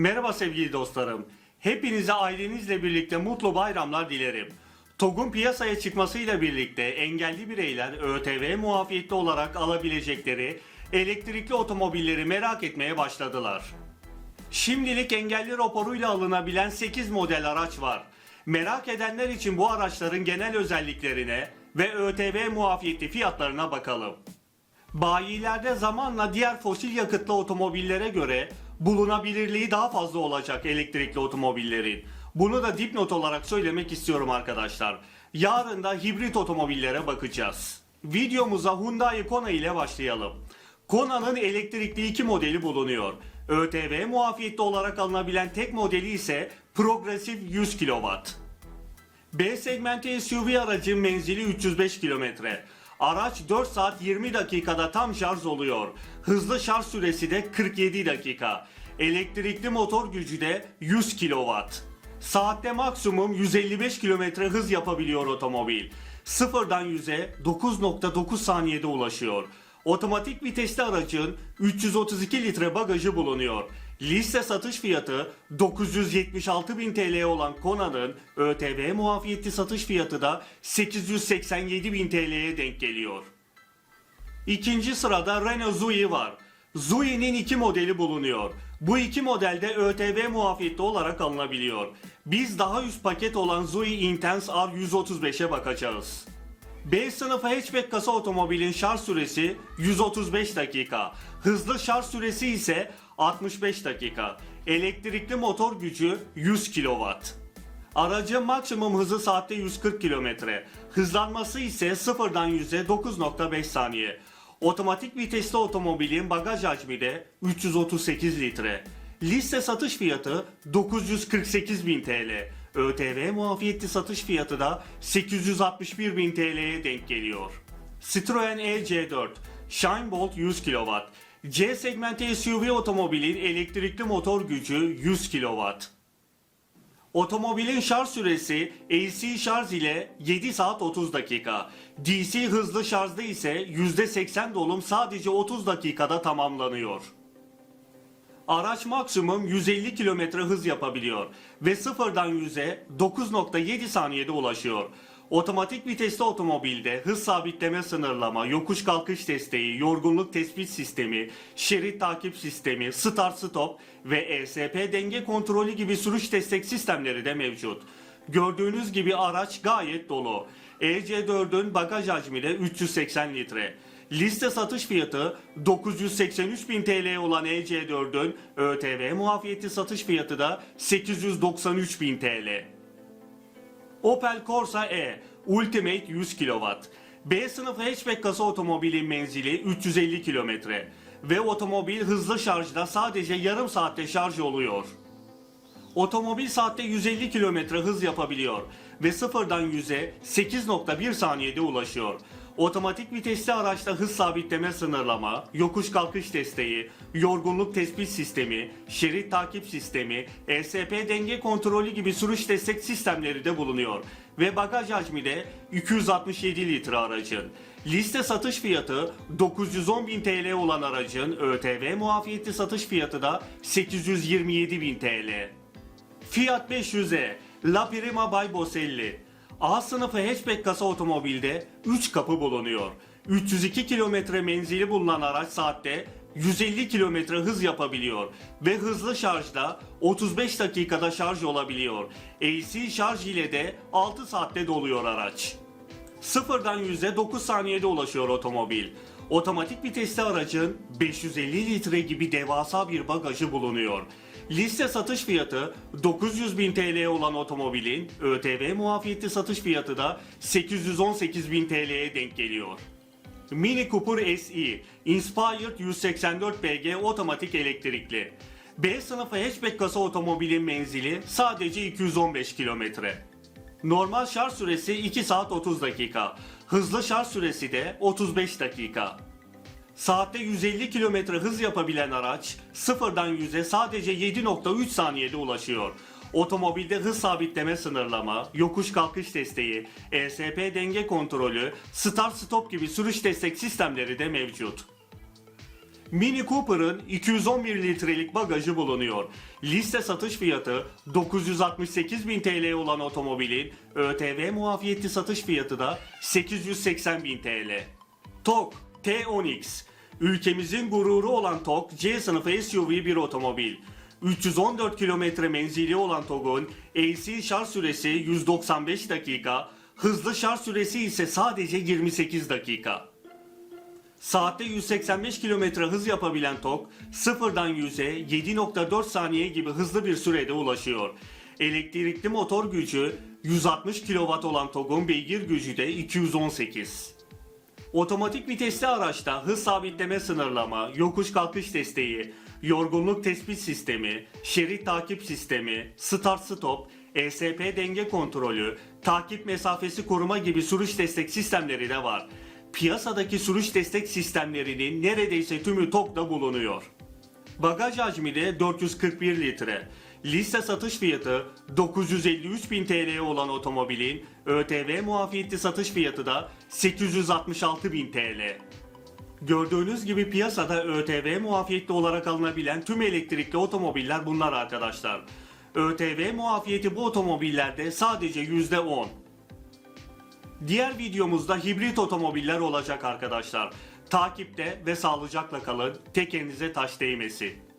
Merhaba sevgili dostlarım. Hepinize ailenizle birlikte mutlu bayramlar dilerim. TOG'un piyasaya çıkmasıyla birlikte engelli bireyler ÖTV muafiyetli olarak alabilecekleri elektrikli otomobilleri merak etmeye başladılar. Şimdilik engelli raporuyla alınabilen 8 model araç var. Merak edenler için bu araçların genel özelliklerine ve ÖTV muafiyetli fiyatlarına bakalım. Bayilerde zamanla diğer fosil yakıtlı otomobillere göre bulunabilirliği daha fazla olacak elektrikli otomobillerin. Bunu da dipnot olarak söylemek istiyorum arkadaşlar. Yarın da hibrit otomobillere bakacağız. Videomuza Hyundai Kona ile başlayalım. Kona'nın elektrikli iki modeli bulunuyor. ÖTV muafiyetli olarak alınabilen tek modeli ise progresif 100 kW. B segmenti SUV aracın menzili 305 kilometre. Araç 4 saat 20 dakikada tam şarj oluyor. Hızlı şarj süresi de 47 dakika. Elektrikli motor gücü de 100 kW. Saatte maksimum 155 kilometre hız yapabiliyor otomobil. Sıfırdan 100'e 9.9 saniyede ulaşıyor. Otomatik vitesli aracın 332 litre bagajı bulunuyor. Liste satış fiyatı 976 bin TL olan Kona'nın ÖTV muafiyetli satış fiyatı da 887 bin TL'ye denk geliyor. İkinci sırada Renault Zoe var. Zoe'nin iki modeli bulunuyor. Bu iki modelde ÖTV muafiyetli olarak alınabiliyor. Biz daha üst paket olan Zoe Intense R135'e bakacağız. B sınıfı hatchback kasa otomobilin şarj süresi 135 dakika. Hızlı şarj süresi ise 65 dakika. Elektrikli motor gücü 100 kW. Aracın maksimum hızı saatte 140 km. Hızlanması ise sıfırdan 100'e 9.5 saniye. Otomatik vitesli otomobilin bagaj hacmi de 338 litre. Liste satış fiyatı 948 bin TL. ÖTV muafiyetli satış fiyatı da 861 bin TL'ye denk geliyor. Citroen E-C4 Shine Bolt 100 kW. C segmenti SUV otomobilin elektrikli motor gücü 100 kW. Otomobilin şarj süresi AC şarj ile 7 saat 30 dakika. DC hızlı şarjda ise %80 dolum sadece 30 dakikada tamamlanıyor. Araç maksimum 150 km hız yapabiliyor ve sıfırdan 100'e 9.7 saniyede ulaşıyor. Otomatik vitesli otomobilde hız sabitleme sınırlama, yokuş kalkış desteği, yorgunluk tespit sistemi, şerit takip sistemi, start stop ve ESP denge kontrolü gibi sürüş destek sistemleri de mevcut. Gördüğünüz gibi araç gayet dolu. EC4'ün bagaj hacmi de 380 litre. Liste satış fiyatı 983 bin TL olan EC4'ün ÖTV muafiyeti satış fiyatı da 893 bin TL. Opel Corsa E Ultimate 100 kW. B sınıfı hatchback kasa otomobilin menzili 350 km ve otomobil hızlı şarjda sadece yarım saatte şarj oluyor. Otomobil saatte 150 km hız yapabiliyor ve sıfırdan 100'e 8.1 saniyede ulaşıyor. Otomatik vitesli araçta hız sabitleme sınırlama, yokuş kalkış desteği, yorgunluk tespit sistemi, şerit takip sistemi, ESP denge kontrolü gibi sürüş destek sistemleri de bulunuyor. Ve bagaj hacmi de 267 litre aracın. Liste satış fiyatı 910 bin TL olan aracın ÖTV muafiyetli satış fiyatı da 827 bin TL. Fiat 500e La Prima by Boselli A sınıfı hatchback kasa otomobilde 3 kapı bulunuyor. 302 kilometre menzili bulunan araç saatte 150 kilometre hız yapabiliyor ve hızlı şarjda 35 dakikada şarj olabiliyor. AC şarj ile de 6 saatte doluyor araç. Sıfırdan 100'e 9 saniyede ulaşıyor otomobil. Otomatik vitesli aracın 550 litre gibi devasa bir bagajı bulunuyor. Liste satış fiyatı 900 bin TL olan otomobilin ÖTV muafiyetli satış fiyatı da 818 bin TL'ye denk geliyor. Mini Cooper SE Inspired 184 BG otomatik elektrikli. B sınıfı hatchback kasa otomobilin menzili sadece 215 kilometre. Normal şarj süresi 2 saat 30 dakika. Hızlı şarj süresi de 35 dakika. Saatte 150 km hız yapabilen araç sıfırdan 100'e sadece 7.3 saniyede ulaşıyor. Otomobilde hız sabitleme sınırlama, yokuş kalkış desteği, ESP denge kontrolü, start stop gibi sürüş destek sistemleri de mevcut. Mini Cooper'ın 211 litrelik bagajı bulunuyor. Liste satış fiyatı 968 bin TL olan otomobilin ÖTV muafiyetli satış fiyatı da 880 bin TL. TOG T10X Ülkemizin gururu olan TOG C sınıfı SUV bir otomobil. 314 kilometre menzili olan TOG'un AC şarj süresi 195 dakika, hızlı şarj süresi ise sadece 28 dakika. Saatte 185 km hız yapabilen TOG, sıfırdan 100'e 7.4 saniye gibi hızlı bir sürede ulaşıyor. Elektrikli motor gücü 160 kW olan TOG'un beygir gücü de 218. Otomatik vitesli araçta hız sabitleme sınırlama, yokuş kalkış desteği, yorgunluk tespit sistemi, şerit takip sistemi, start stop, ESP denge kontrolü, takip mesafesi koruma gibi sürüş destek sistemleri de var. Piyasadaki sürüş destek sistemlerinin neredeyse tümü TOG'da bulunuyor. Bagaj hacmi de 441 litre. Liste satış fiyatı 953 bin TL olan otomobilin ÖTV muafiyetli satış fiyatı da 866 bin TL. Gördüğünüz gibi piyasada ÖTV muafiyetli olarak alınabilen tüm elektrikli otomobiller bunlar arkadaşlar. ÖTV muafiyeti bu otomobillerde sadece %10. Diğer videomuzda hibrit otomobiller olacak arkadaşlar. Takipte ve sağlıcakla kalın. Tekenize taş değmesin.